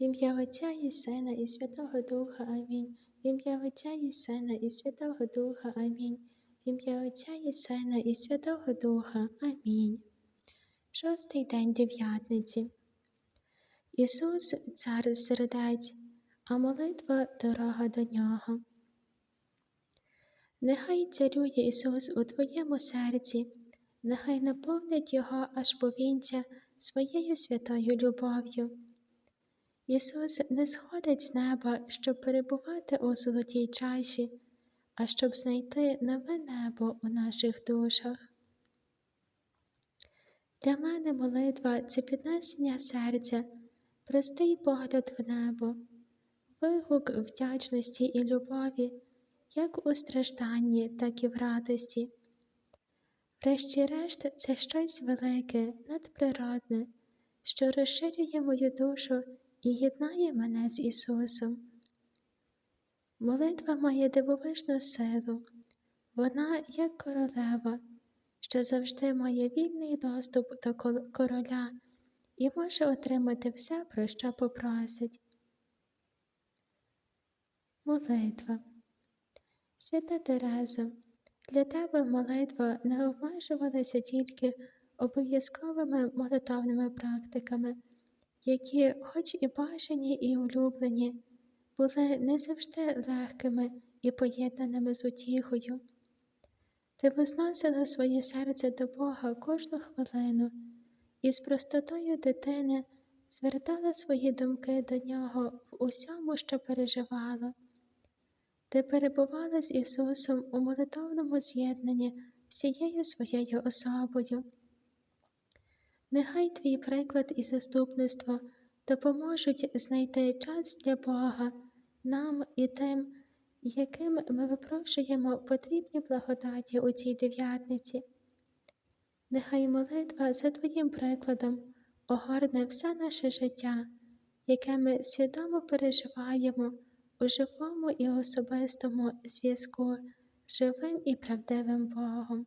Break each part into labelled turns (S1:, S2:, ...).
S1: В ім'я Отця і Сина, і Святого Духа. Амінь. В ім'я Отця і Сина, і Святого Духа. Амінь. В ім'я Отця і Сина, і Святого Духа. Амінь. Шостий день дев'ятниці. Ісус цар сердець, а молитва дорога до нього. Нехай царює Ісус у твоєму серці, нехай наповнить Його аж повінця своєю святою любов'ю. Ісус не сходить з неба, щоб перебувати у золотій чаші, а щоб знайти нове небо у наших душах. Для мене молитва це піднесення серця, простий погляд в небо, вигук вдячності і любові, як у стражданні, так і в радості. Врешті-решт, це щось велике, надприродне, що розширює мою душу і єднає мене з Ісусом. Молитва має дивовижну силу, вона, як королева, що завжди має вільний доступ до короля і може отримати все, про що попросить. Молитва. Свята Терезо, для тебе молитва не обмежувалася тільки обов'язковими молитовними практиками які, хоч і бажані і улюблені, були не завжди легкими і поєднаними з утіхою. Ти возносила своє серце до Бога кожну хвилину і з простотою дитини звертала свої думки до нього в усьому, що переживала. Ти перебувала з Ісусом у молитовному з'єднанні всією своєю особою. Нехай твій приклад і заступництво допоможуть знайти час для Бога, нам і тим, яким ми випрошуємо потрібні благодаті у цій дев'ятниці. Нехай молитва за Твоїм прикладом огорне все наше життя, яке ми свідомо переживаємо у живому і особистому зв'язку з живим і правдивим Богом.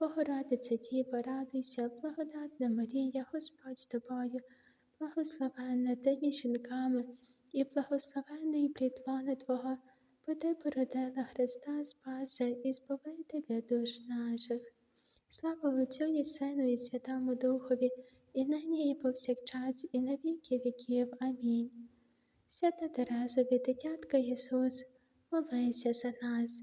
S1: Богородиця Діва, радуйся, благодатна Марія, Господь з тобою, благословенна ти між жінками, і благословенний плід Твого, бо ти породила Христа Спаса і Збавителя душ наших. Слава Отцю і Сину, і Святому Духові, і нині, і повсякчас, і на віки віків. Амінь. Свята Терезові, дитятка Ісус, молися за нас.